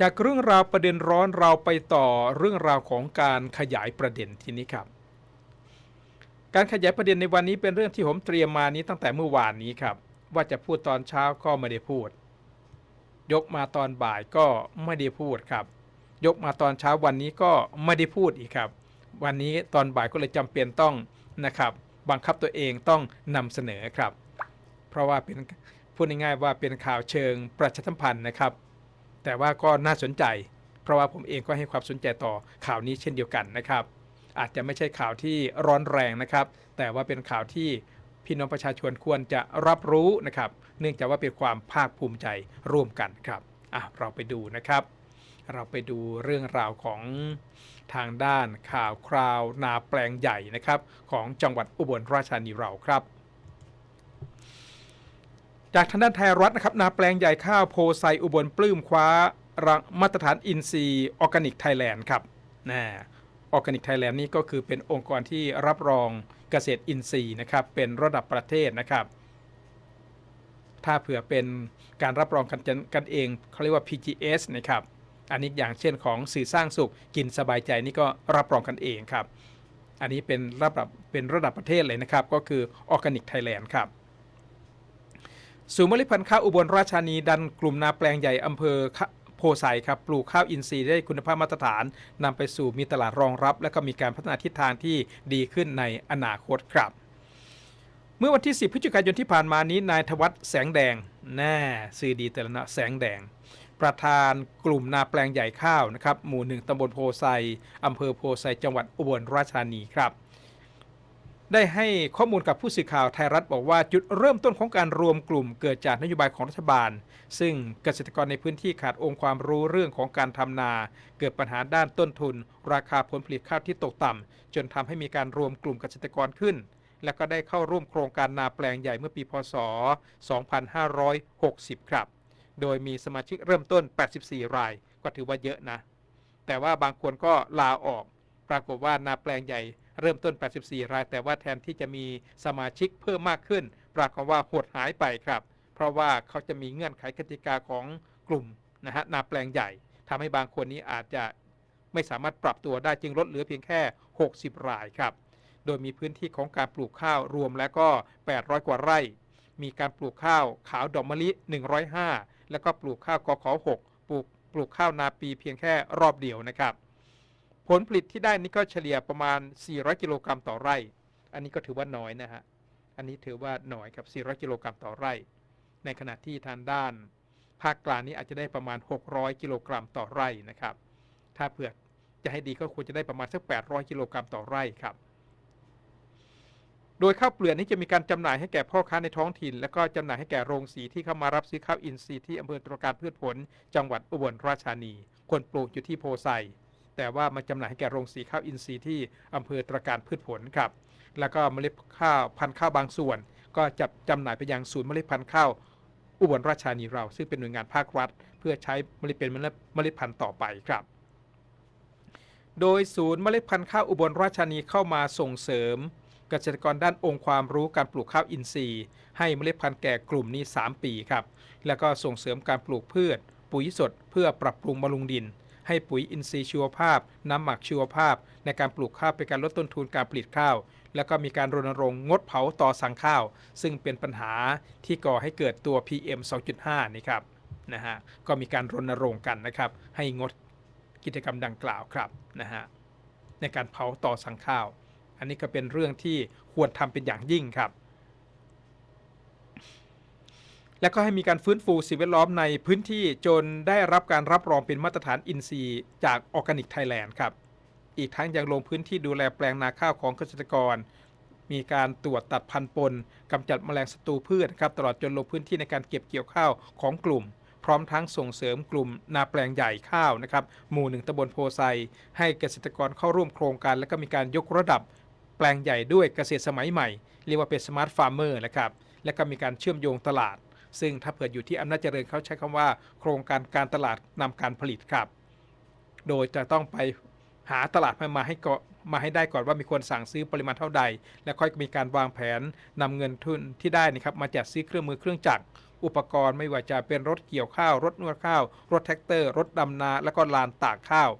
จากเรื่องราวประเด็นร้อนเราไปต่อเรื่องราวของการขยายประเด็นทีนี้ครับ การขยายประเด็นในวันนี้เป็นเรื่องที่ผมเตรียมมานี้ตั้งแต่เมื่อวานนี้ครับ ว่าจะพูดตอนเช้าก็ไม่ได้พูด ยกมาตอนบ่ายก็ไม่ได้พูดครับ ยกมาตอนเช้าวันนี้ก็ไม่ได้พูดอีกครับ วันนี้ตอนบ่ายก็เลยจำเป็นต้องนะครับ บังคับตัวเองต้องนำเสนอครับ เพราะว่าเป็นพูดง่ายๆว่าเป็นข่าวเชิงประชาสัมพันธ์นะครับ แต่ว่าก็น่าสนใจ เพราะว่าผมเองก็ให้ความสนใจต่อข่าวนี้เช่นเดียวกันนะครับ อาจจะไม่ใช่ข่าวที่ร้อนแรงนะครับ แต่ว่าเป็นข่าวที่พี่น้องประชาชนควรจะรับรู้นะครับ เนื่องจากว่าเป็นความภาคภูมิใจร่วมกันครับอะเราไปดูนะครับ เราไปดูเรื่องราวของทางด้านข่าวคราวนาแปลงใหญ่นะครับ ของจังหวัดอุบลราชธานีเราครับ จากทางด้านไทยรัฐนะครับนาแปลงใหญ่ข้าวโพไซอุบลปลื้มคว้ารังมาตรฐานอินทรีย์ออร์แกนิกไทยแลนด์ครับนะออร์แกนิกไทยแลนด์นี่ก็คือเป็นองค์กรที่รับรองเกษตรอินทรีย์นะครับเป็นระดับประเทศนะครับ ถ้าเผื่อเป็นการรับรองกันกันเองเขาเรียกว่า PGS นะครับอันนี้อย่างเช่นของสื่อสร้างสุขกินสบายใจนี่ก็รับรองกันเองครับ อันนี้เป็นระดับเป็นระดับประเทศเลยนะครับ ก็คือออร์แกนิกไทยแลนด์ครับ ศูนย์เมล็ดพันธ์ข้าวอุบลราชธานีดันกลุ่มนาแปลงใหญ่อำเภอโพไซครับปลูกข้าวอินทรีย์ได้คุณภาพมาตรฐานนำไปสู่มีตลาดรองรับ และก็มีการพัฒนาทิศทางที่ดีขึ้นในอนาคตครับ เมื่อวันที่ 10พฤศจิกายนที่ผ่านมานี้นายทวัฒน์แสงแดงแน่สื่อดีแต่ละนะแสงแดง ประธานกลุ่มนาแปลงใหญ่ข้าวนะครับหมู่หนึ่งตำบลโพไซอำเภอโพไซจังหวัดอุบลราชธานีครับ ได้ให้ข้อมูลกับผู้สื่อข่าวไทยรัฐบอกว่าจุดเริ่มต้นของการรวมกลุ่มเกิดจากนโยบายของรัฐบาล ซึ่งเกษตรกรในพื้นที่ขาดองค์ความรู้เรื่องของการทำนา เกิดปัญหาด้านต้นทุน ราคาผลผลิตข้าวที่ตกต่ำจนทำให้มีการรวมกลุ่มเกษตรกรขึ้น และก็ได้เข้าร่วมโครงการนาแปลงใหญ่เมื่อปีพศ 2560 ครับ โดยมีสมาชิกเริ่มต้น 84 ราย ก็ถือว่าเยอะนะ แต่ว่าบางคนก็ลาออก ปรากฏว่านาแปลงใหญ่ เริ่มต้น 84 ราย แต่ว่าแทนที่จะมีสมาชิกเพิ่มมากขึ้น ปรากฏว่าหดหายไปครับ เพราะว่าเขาจะมีเงื่อนไขกติกาของกลุ่มนะฮะนาแปลงใหญ่ทำให้บางคนนี้อาจจะไม่สามารถปรับตัวได้จึงลดเหลือเพียงแค่ 60 รายครับ โดยมีพื้นที่ของการปลูกข้าวรวมแล้วก็ 800 กว่าไร่ มีการปลูกข้าวขาวดอกมะลิ 105 แล้วก็ปลูกข้าวกข6ปลูกปลูกข้าวนาปีเพียงแค่รอบเดียวนะครับ ผลผลิตที่ได้นี่ก็เฉลี่ยประมาณ 400 กิโลกรัมต่อไร่ อันนี้ก็ถือว่าน้อยนะฮะ อันนี้ถือว่าน้อยครับ 400 กิโลกรัมต่อไร่ ในขณะที่ทางด้าน ภาคกลางนี้อาจจะได้ประมาณ 600 กิโลกรัมต่อไร่นะครับ ถ้าเผื่อจะให้ดีก็ควรจะได้ประมาณสัก 800 กิโลกรัมต่อไร่ครับ โดยข้าวเปลือกนี้จะมีการจำหน่ายให้แก่พ่อค้าในท้องถิ่น และก็จำหน่ายให้แก่โรงสีที่เข้ามารับซื้อข้าวอินทรีย์ที่อำเภอตรการพืชผล จังหวัดอุบลราชธานี คนปลูกอยู่ที่โพไซ แต่ว่ามาจำหน่ายให้แก่โรงสีข้าวอินทรีย์ที่อำเภอตรการพืชผลครับ แล้วก็เมล็ดข้าวพันธุ์ข้าวบางส่วน ก็จะจำหน่ายไปยังศูนย์เมล็ดพันธุ์ข้าวอุบลราชธานีเรา ซึ่งเป็นหน่วยงานภาครัฐ เพื่อใช้เมล็ดเป็นเมล็ดเมล็ดพันธุ์ต่อไปครับ โดยศูนย์เมล็ดพันธุ์ข้าวอุบลราชธานีเข้ามาส่งเสริมเกษตรกรด้านองค์ความรู้การปลูกข้าวอินทรีย์ ให้เมล็ดพันธุ์แก่กลุ่มนี้ 3 ปีครับ แล้วก็ส่งเสริมการปลูกพืช ปุ๋ยสด เพื่อปรับปรุงบำรุงดิน ให้ปุ๋ยอินทรีย์ชีวภาพ น้ำหมักชีวภาพ ในการปลูกข้าวเป็นการลดต้นทุนการผลิตข้าว แล้วก็มีการรณรงค์งดเผาต่อสั่งข้าว ซึ่งเป็นปัญหาที่ก่อให้เกิดตัว PM 2.5 นี่ครับนะฮะก็มีการรณรงค์กันนะครับ ให้งดกิจกรรมดังกล่าวครับนะฮะในการเผาต่อสั่งข้าว อันนี้ก็เป็นเรื่องที่ควรทำเป็นอย่างยิ่งครับ และก็ให้มีการฟื้นฟูสิ่งแวดล้อมในพื้นที่จนได้รับการรับรองเป็นมาตรฐานอินทรีย์จากออร์แกนิกไทยแลนด์ครับ อีกทั้งยังลงพื้นที่ดูแลแปลงนาข้าวของเกษตรกร มีการตรวจตัดพันธุ์ปนกำจัดแมลงศัตรูพืชครับตลอดจนลงพื้นที่ในการเก็บเกี่ยวข้าวของกลุ่ม พร้อมทั้งส่งเสริมกลุ่มนาแปลงใหญ่ข้าวนะครับหมู่หนึ่งตำบลโพไซให้เกษตรกรเข้าร่วมโครงการ และก็มีการยกระดับ แปลงใหญ่ด้วยเกษตรสมัยใหม่ เรียกว่าเป็นสมาร์ทฟาร์มเมอร์นะครับและก็มีการเชื่อมโยงตลาด ซึ่งถ้าเผื่ออยู่ที่อำนาจเจริญเขาใช้คำว่า โครงการการตลาดนำการผลิตครับ โดยจะต้องไปหาตลาดมาให้ก็มาให้ได้ก่อนว่ามีคนสั่งซื้อปริมาณเท่าใด และค่อยมีการวางแผนนำเงินทุนที่ได้นะครับมาจัดซื้อเครื่องมือเครื่องจักร อุปกรณ์ไม่ว่าจะเป็นรถเกี่ยวข้าว รถนวดข้าว รถแท็กเตอร์ รถดำนา แล้วก็ลานตากข้าว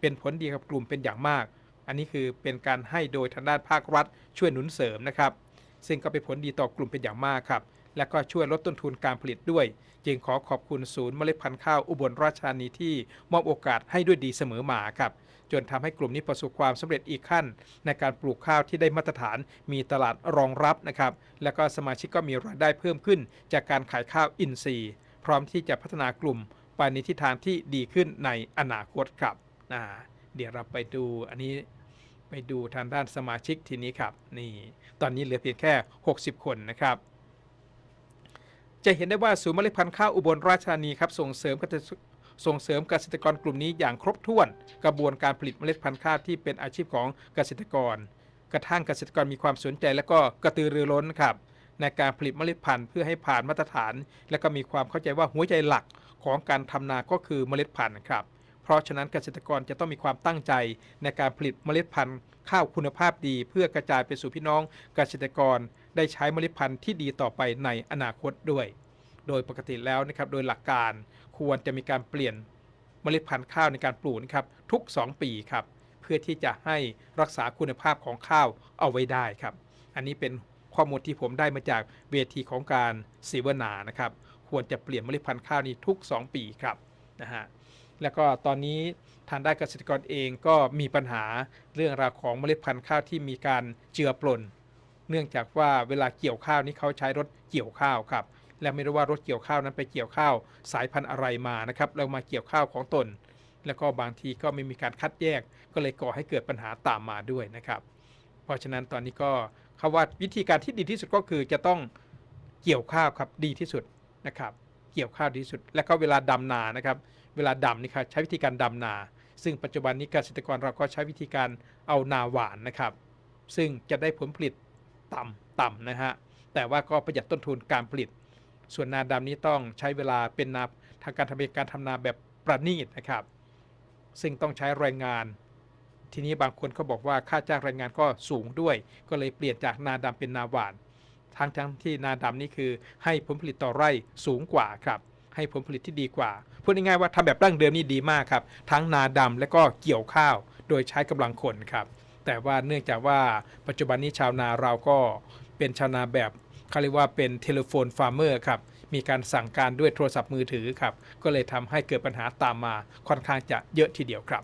เป็นผลดีกับกลุ่มเป็นอย่างมาก อันนี้คือเป็นการให้โดยทางด้านภาครัฐช่วยหนุนเสริมนะครับ ซึ่งก็เป็นผลดีต่อกลุ่มเป็นอย่างมากครับ และก็ช่วยลดต้นทุนการผลิตด้วย จึงขอขอบคุณศูนย์เมล็ดพันธุ์ข้าวอุบลราชธานีที่มอบโอกาสให้ด้วยดีเสมอมาครับจนทำให้กลุ่มนี้ประสบความสำเร็จอีกขั้น ในการปลูกข้าวที่ได้มาตรฐานมีตลาดรองรับนะครับ และก็สมาชิกก็มีรายได้เพิ่มขึ้น จากการขายข้าวอินทรีย์ พร้อมที่จะพัฒนากลุ่มไปในทิศทางที่ดีขึ้นในอนาคตครับเดี๋ยวเราไปดูอันนี้ไปดูทางด้านสมาชิกทีนี้ครับ นี่ ตอนนี้เหลือเพียงแค่ 60 คนนะครับ จะเห็นได้ว่าศูนย์เมล็ดพันธุ์ข้าวอุบลราชธานีครับส่งเสริมเกษตรส่งเสริมเกษตรกรกลุ่มนี้อย่างครบถ้วน กระบวนการผลิตเมล็ดพันธุ์ข้าวที่เป็นอาชีพของเกษตรกร กระทั่งเกษตรกรมีความสนใจและก็กระตือรือร้นครับในการผลิตเมล็ดพันธุ์เพื่อให้ผ่านมาตรฐาน และก็มีความเข้าใจว่าหัวใจหลักของการทำนาก็คือเมล็ดพันธุ์ครับ เพราะฉะนั้นเกษตรกรจะต้องมีความตั้งใจในการผลิตเมล็ดพันธุ์ข้าวคุณภาพดี เพื่อกระจายไปสู่พี่น้องเกษตรกร ได้ใช้เมล็ดพันธุ์ที่ดีต่อไปในอนาคตด้วย โดยปกติแล้วนะครับโดยหลักการควรจะมีการเปลี่ยนเมล็ดพันธุ์ข้าวในการปลูกนะครับทุก 2 ปีครับเพื่อที่จะให้รักษาคุณภาพของข้าวเอาไว้ได้ครับ อันนี้เป็นข้อมูลที่ผมได้มาจากเวทีของการเสวนานะครับ ควรจะเปลี่ยนเมล็ดพันธุ์ข้าวนี้ทุก 2 ปีครับนะฮะแล้วก็ตอนนี้ทางด้านเกษตรกรเองก็มีปัญหาเรื่องราวของเมล็ดพันธุ์ข้าวที่มีการเจือปน เนื่องจากว่าเวลาเกี่ยวข้าวนี่เขาใช้รถเกี่ยวข้าวครับ และไม่รู้ว่ารถเกี่ยวข้าวนั้นไปเกี่ยวข้าวสายพันธุ์อะไรมานะครับแล้วมาเกี่ยวข้าวของตน แล้วก็บางทีก็ไม่มีการคัดแยก ก็เลยก่อให้เกิดปัญหาตามมาด้วยนะครับ เพราะฉะนั้นตอนนี้ก็เขาว่าวิธีการที่ดีที่สุดก็คือจะต้องเกี่ยวข้าวครับดีที่สุดนะครับเกี่ยวข้าวดีที่สุด และก็เวลาดำนานะครับ เวลาดำนี่ครับใช้วิธีการดำนา ซึ่งปัจจุบันนี้เกษตรกรเราก็ใช้วิธีการเอานาหวานนะครับ ซึ่งจะได้ผลผลิต ต่ำต่ำนะฮะ แต่ว่าก็ประหยัดต้นทุนการผลิต ส่วนนาดำนี้ต้องใช้เวลาเป็นนาทางการทำการทำนาแบบประณีตนะครับ ซึ่งต้องใช้แรงงาน ทีนี้บางคนก็บอกว่าค่าจ้างแรงงานก็สูงด้วย ก็เลยเปลี่ยนจากนาดำเป็นนาหวาน ทั้งทั้งที่นาดำนี่คือให้ผลผลิตต่อไร่สูงกว่าครับให้ผลผลิตที่ดีกว่า พูดง่ายๆว่าทำแบบดั้งเดิมนี่ดีมากครับ ทั้งนาดำและก็เกี่ยวข้าว โดยใช้กำลังคนครับ แต่ว่าเนื่องจากว่าปัจจุบันนี้ชาวนาเราก็เป็นชาวนาแบบเขาเรียกว่าเป็นเทเลโฟนฟาร์มเมอร์ครับมีการสั่งการด้วยโทรศัพท์มือถือครับ ก็เลยทำให้เกิดปัญหาตามมาค่อนข้างจะเยอะทีเดียวครับ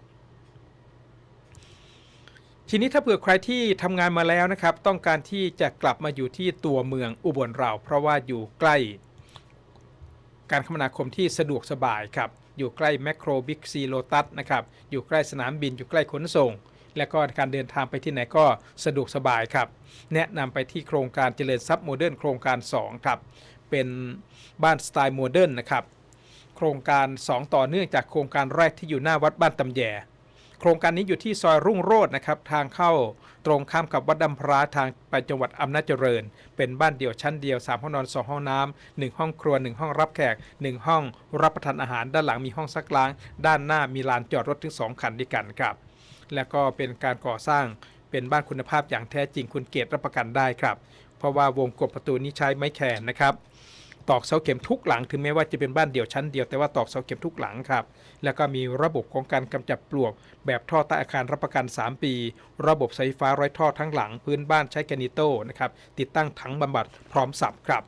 ทีนี้ถ้าเผื่อใครที่ทำงานมาแล้วนะครับ ต้องการที่จะกลับมาอยู่ที่ตัวเมืองอุบลเราเพราะว่าอยู่ใกล้ การคมนาคมที่สะดวกสบายครับ อยู่ใกล้แมคโครบิ๊กซีโลตัสนะครับ อยู่ใกล้สนามบินอยู่ใกล้ขนส่ง และก็การเดินทางไปที่ไหนก็สะดวกสบายครับ แนะนำไปที่โครงการเจริญทรัพย์โมเดิร์นโครงการ 2 ครับ เป็นบ้านสไตล์โมเดิร์นนะครับ โครงการ 2 ต่อเนื่องจากโครงการแรกที่อยู่หน้าวัดบ้านตำแยโครงการนี้อยู่ที่ซอยรุ่งโรจน์นะครับ ทางเข้าตรงข้ามกับวัดดำพร้าทางไปจังหวัดอำนาจเจริญ เป็นบ้านเดี่ยวชั้นเดียว 3 ห้องนอน 2 ห้องน้ำ1ห้องครัว 1 ห้องรับแขก 1 ห้องรับประทานอาหาร ด้านหลังมีห้องซักล้าง ด้านหน้ามีลานจอดรถถึง 2 คันด้วยกันครับ และก็เป็นการก่อสร้างเป็นบ้านคุณภาพอย่างแท้จริงคุณเกตรับประกันได้ครับ เพราะว่าวงกบประตูนี้ใช้ไม้แขนนะครับ ตอกเสาเข็มทุกหลังถึงแม้ว่าจะเป็นบ้านเดี่ยวชั้นเดียวแต่ว่าตอกเสาเข็มทุกหลังครับ แล้วก็มีระบบของการกำจัดปลวก แบบท่อใต้อาคารรับประกัน 3 ปี ระบบไฟฟ้าร้อยท่อทั้งหลัง พื้นบ้านใช้แกนิโต้นะครับติดตั้งถังบำบัดพร้อมสับครับ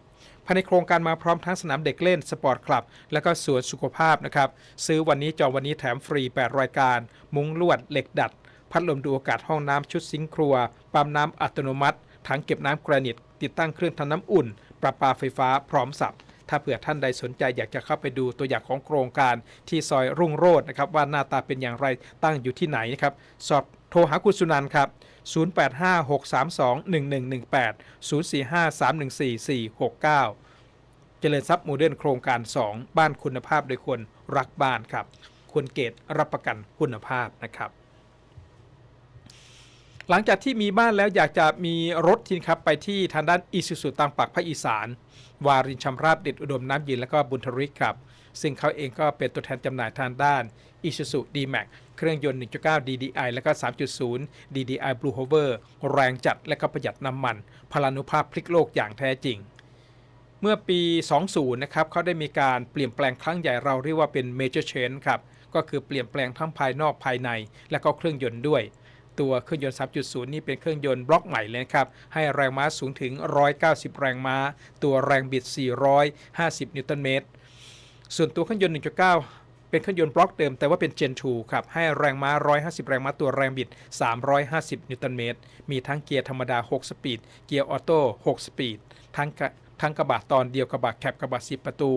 ภายในโครงการมาพร้อมทั้งสนามเด็กเล่นสปอร์ตคลับ และก็สวนสุขภาพนะครับซื้อวันนี้จองวันนี้แถมฟรี 8 รายการ มุ้งลวดเหล็กดัด พัดลมดูอากาศห้องน้ำชุดซิงค์ครัวปั๊มน้ำอัตโนมัติถังเก็บน้ำแกรนิตติดตั้งเครื่องทำน้ำอุ่น ประปาไฟฟ้าพร้อมสับ ถ้าเผื่อท่านใดสนใจอยากจะเข้าไปดูตัวอย่างของโครงการที่ซอยรุ่งโรจน์นะครับว่าหน้าตาเป็นอย่างไรตั้งอยู่ที่ไหนนะครับสอบโทรหาคุณสุนันท์ครับ 0856321118 0453144469 เจริญทรัพย์โมเดิร์นโครงการ 2 บ้านคุณภาพโดยคนรักบ้านครับ คุณเกตรับประกันคุณภาพนะครับ หลังจากที่มีบ้านแล้วอยากจะมีรถทีนครับไปที่ทางด้านอิสุสุตังปักภาคอีสาน วารินชำราบเด็ดอุดมน้ำเย็นและก็บุญทริกครับ ซึ่งเขาเองก็เป็นตัวแทนจำหน่ายทางด้าน Isuzu D-Max เครื่องยนต์ 1.9 DDI และก็ 3.0 DDI Blue Hover แรงจัดและก็ประหยัดน้ำมัน พลานุภาพพลิกโลกอย่างแท้จริงเมื่อปี 20 นะครับเขาได้มีการเปลี่ยนแปลงครั้งใหญ่เราเรียกว่าเป็น major change ครับ ก็คือเปลี่ยนแปลงทั้งภายนอกภายใน และก็เครื่องยนต์ด้วย ตัวเครื่องยนต์ 3.0 นี่เป็นเครื่องยนต์บล็อกใหม่เลยนะครับ ให้แรงม้าสูงถึง 190 แรงม้า ตัวแรงบิด 450 นิวตันเมตร ส่วนตัวเครื่องยนต์ 1.9เป็นเครื่องยนต์บล็อกเดิมแต่ว่าเป็น Gen 2 ครับ ให้แรงม้า 150 แรงม้าตัวแรงบิด 350 นิวตันเมตร มีทั้งเกียร์ธรรมดา 6 สปีด เกียร์ออโต้ 6 สปีด ทั้งทั้งกระบะตอนเดียวกระบะแคปกระบะ 10 ประตู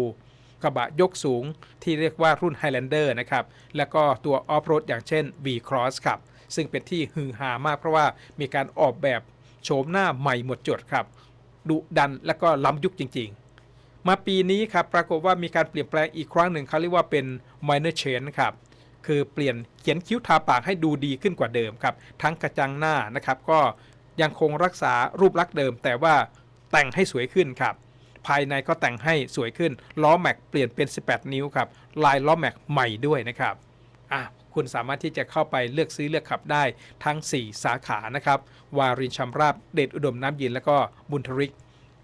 กระบะยกสูงที่เรียกว่ารุ่น Highlander นะครับ แล้วก็ตัวออฟโรดอย่างเช่น V-Cross ครับ ซึ่งเป็นที่ฮือฮามากเพราะว่ามีการออกแบบโฉมหน้าใหม่หมดจดครับดุดันและก็ล้ำยุคจริง ๆ มาปีนี้ครับปรากฏว่ามีการเปลี่ยนแปลงอีกครั้งหนึ่งเขาเรียกว่าเป็น minor change ครับคือเปลี่ยนเขียนคิ้วทาปากให้ดูดีขึ้นกว่าเดิมครับ ทั้งกระจังหน้านะครับ ก็ยังคงรักษารูปลักษณ์เดิม แต่ว่าแต่งให้สวยขึ้นครับ ภายในก็แต่งให้สวยขึ้นล้อแม็กเปลี่ยนเป็น 18 นิ้วครับ ลายล้อแม็กใหม่ด้วยนะครับอะ คุณสามารถที่จะเข้าไปเลือกซื้อเลือกขับได้ทั้ง 4 สาขานะครับ วารินชำราบเดชอุดมน้ำเย็นแล้วก็บุญทริก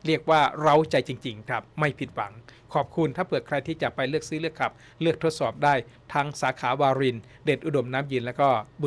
เรียกว่าเราใจจริง ๆ ครับ ไม่ผิดหวัง ขอบคุณถ้าเผื่อใครที่จะไปเลือกซื้อเลือกขับ เลือกทดสอบได้ทั้งสาขาวาริน เดชอุดมน้ำเย็นแล้วก็บุญ